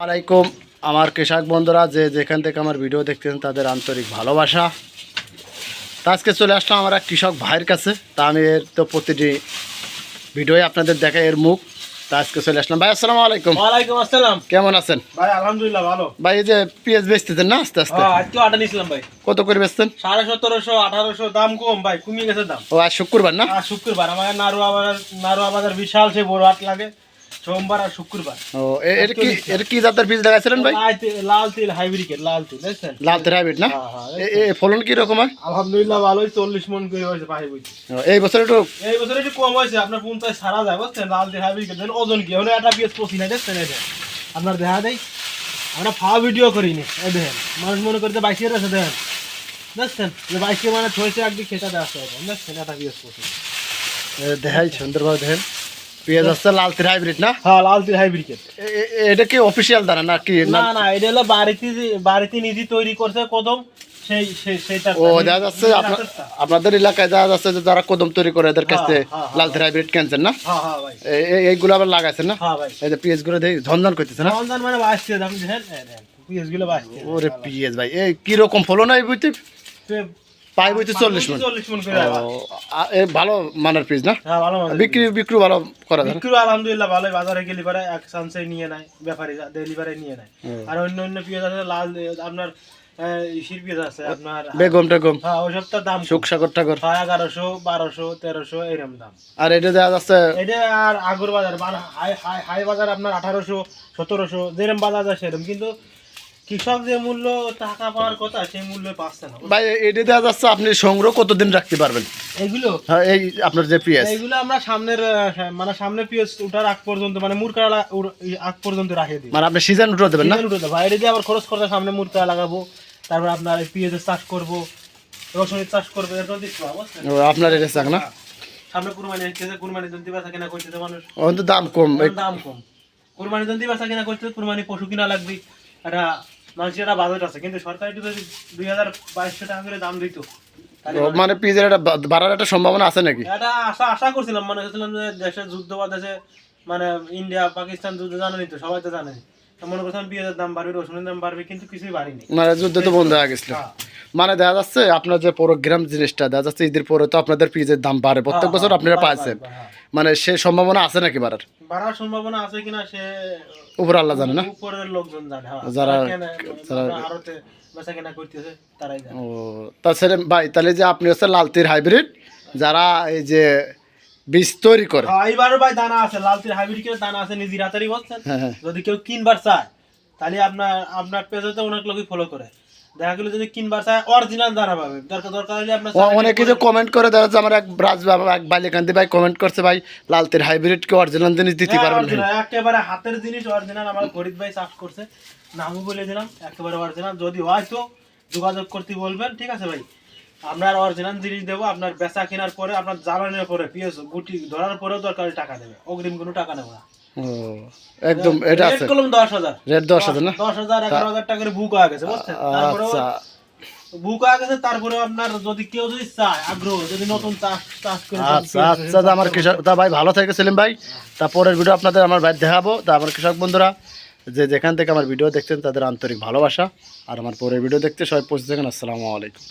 আলাইকুম। আমার কৃষক বন্ধুরা যে যেখান থেকে আমার ভিডিও দেখতেছেন তাদের আন্তরিক ভালোবাসা। তা আজকে চলে আসলাম আমার এক কৃষক ভাইয়ের কাছে। তা আমি এর তো প্রতিটি ভিডিওই আপনাদের দেখাই এর মুখ। তা আজকে চলে আসলাম। ভাই আসসালামু আলাইকুম। ওয়ালাইকুম আসসালাম। কেমন আছেন? ভাই আলহামদুলিল্লাহ ভালো। ভাই এই যে পেঁয়াজ বেচতেছেন না আস্তে আস্তে? হ্যাঁ আজকেও আটা নিয়েছিলাম ভাই। কত করে বেচতেন সাড়ে সতেরোশো আঠারোশো দাম কম ভাই কমিয়ে গেছে দাম। ও আজ শুক্রবার না? আর শুক্রবার আমার নারুয়া বাজার নারুয়া বাজার বিশাল সে বড় হাট লাগে। সোমবার আর শুক্রবার। ও এ- এর কি এর কি জাতের বীজ লাগাইছিলেন ভাই? লাল তিল- লাল তিল হাইব্রিকেট লাল তিল বুঝছেন লাল না? হ্যাঁ, হ্যাঁ, এ- ফলন কি রকম হয়? আলহামদুলিল্লাহ ভালোই চল্লিশ মন করে হয়েছে পাহি বুঝছি। এই বছর একটু এই বছর একটু কম হয়েছে আপনার পঞ্চাশ সারা যায় বুঝছেন? লাল তিল হাইব্রিকেট ওজন কি? হলে একটা পিএস পচি না দেখছেন দেখেন। আপনার দেখা দেয় আমরা ফাওয়া ভিডিও করিনি এই দেখেন। মানুষ মনে করতে বাইশের আছে দেখেন। দেখছেন? যে বাইশে মানে ছয়শো একদিক সেটা দেওয়া আছে দেখছেন? একটা পিএস পচি। এ, দেখাই সুন্দরভাবে দেখেন। পেঁয়াজ আসছে লাল হাইব্রিড না? হ্যাঁ এটা কি অফিসিয়াল দানা না কি না না না এটা হলো বাড়িতে বাড়িতে নিজে তৈরি করছে কদম সেই সেই সেইটা ও দেখা যাচ্ছে আপনাদের এলাকায় দেখা যাচ্ছে যে যারা কদম তৈরি করে এদের কাছে লাল তেরা হাইব্রিড ক্যান্সার না? হ্যাঁ হ্যাঁ এইগুলো আবার লাগাইছেন না? ভাই। এই যে পেঁয়াজগুলো ঝনঝন করতেছে না? মানে পিএসগুলো বাঁচছে। ভাই। এই কীরকম ফলন হয় বুঝতে বইতে চল্লিশ মন। ভালো মানের পিস না? হ্যাঁ বিক্রি বিক্রি ভালো করা যায় বিক্রি আলহামদুলিল্লাহ ভালোই বাজারে গেলে পরে এক চান্সে নিয়ে নেয় ব্যাপারী ডেলিভারি নিয়ে নেয়। আর অন্য অন্য পেঁয়াজ আছে লাল আপনার আছে বেগম টেগম। হ্যাঁ ওই সবটার দাম টাগর এগারোশো বারোশো তেরোশো দাম। আর এটা যাচ্ছে এটা আর আগর বাজার মানে হাই বাজার আপনার আঠারোশো সতেরোশো যেরকম বাজার যায় সেরকম কিন্তু কৃষক যে মূল্য টাকা পাওয়ার কথা সেই মূল্য পাচ্ছে না। ভাই এটা দেখা যাচ্ছে আপনি সংগ্রহ কতদিন রাখতে পারবেন? এগুলো হ্যাঁ এই আপনার যে পেঁয়াজ। এইগুলো আমরা সামনের মানে সামনে পিএস উঠার আগ পর্যন্ত মানে মুরকা আগ পর্যন্ত রাখিয়ে দিই। মানে আপনি সিজন উঠে দেবেন না? উঠে দেবো। বাইরে দিয়ে আবার খরচ করতে সামনে মুরকা লাগাবো তারপর আপনার এই চাষ করব রসুনের চাষ করব এরকম দিচ্ছি আপনার এটা চাক না? সামনে কুরবানি কুরবানি জন্তি বেচা কিনা করতেছে মানুষ? দাম কম। দাম কম। কুরবানি জন্তি বেচা কিনা করতেছে কুরবানি পশু কিনা লাগবে। একটা মানুষের একটা বাজেট আছে কিন্তু সরকার যদি দুই হাজার বাইশশো টাকা করে দাম দিত মানে পিজের একটা বাড়ার একটা সম্ভাবনা আছে নাকি? এটা আশা আশা করছিলাম মানে করছিলাম যে দেশের যুদ্ধ বা দেশে মানে ইন্ডিয়া পাকিস্তান যুদ্ধ জানেনি তো সবাই তো জানে মনে করছিলাম পেঁয়াজের দাম বাড়বে রসুনের দাম বাড়বে কিন্তু কিছুই বাড়েনি। মানে যুদ্ধ তো বন্ধ হয়ে গেছিল। হ্যাঁ। মানে দেখা যাচ্ছে আপনার যে প্রোগ্রাম জিনিসটা দেখা যাচ্ছে ঈদের পরে তো আপনাদের পেঁয়াজের দাম বাড়ে। প্রত্যেক বছর আপনারা পাইছেন। হ্যাঁ। মানে সে সম্ভাবনা আছে নাকি বাড়ার? বাড়ার সম্ভাবনা আছে কিনা সে উপর আল্লাহ জানে না। উপরের লোকজন জানে হ্যাঁ। যারা- যারা- আমরা বেচা কেনা করতেছে তারাই জানে। ও তাছাড়া ভাই তাহলে যে আপনি হচ্ছে লালতির হাইব্রিড যারা এই যে বীজ তৈরি করে। হ্যাঁ, এইবারও ভাই দানা আছে লাল তিল হাইব্রিড করে দানা আছে নিজের বলছেন। হ্যাঁ হ্যাঁ। যদি কেউ কিনবার চায় তাহলে আপনার আপনার পেজে তো অনেক লোকই ফলো করে। দেখা গেলো যদি কিনবার চায় অরিজিনাল দানা পাবে দরকার দরকার হলে আপনার অনেকে যে কমেন্ট করে দেখা যাচ্ছে আমার এক ব্রাজ বাবা এক বালিকান্তি ভাই কমেন্ট করছে ভাই লালতির হাইব্রিড কে অরিজিনাল জিনিস দিতে পারবেন একেবারে হাতের জিনিস অরিজিনাল আমার গরিব ভাই করছে নামও বলে দিলাম একেবারে অরিজিনাল যদি হয় তো যোগাযোগ করতে বলবেন ঠিক আছে ভাই? আপনার অরিজিনাল জিনিস দেবো আপনার বেচা কেনার পরে আপনার জ্বালানোর পরে পিএস গুটি ধরার পরেও দরকার টাকা দেবে অগ্রিম কোনো টাকা নেব না। একদম এটা আছে। কলম রেট বুক হয়ে গেছে বুঝছেন? তারপরেও আচ্ছা বুক হয়ে গেছে আপনার যদি কেউ যদি চায় আগ্রহ যদি নতুন চাষ চাষ করে আচ্ছা আচ্ছা আমার কৃষক তা ভাই ভালো থেকে সেলিম ভাই। তা পরের ভিডিও আপনাদের আমার ভাই দেখাবো। তা আমার কৃষক বন্ধুরা যে যেখান থেকে আমার ভিডিও দেখছেন তাদের আন্তরিক ভালোবাসা। আর আমার পরের ভিডিও দেখতে সবাই পৌঁছে থাকেন। আসসালামু আলাইকুম।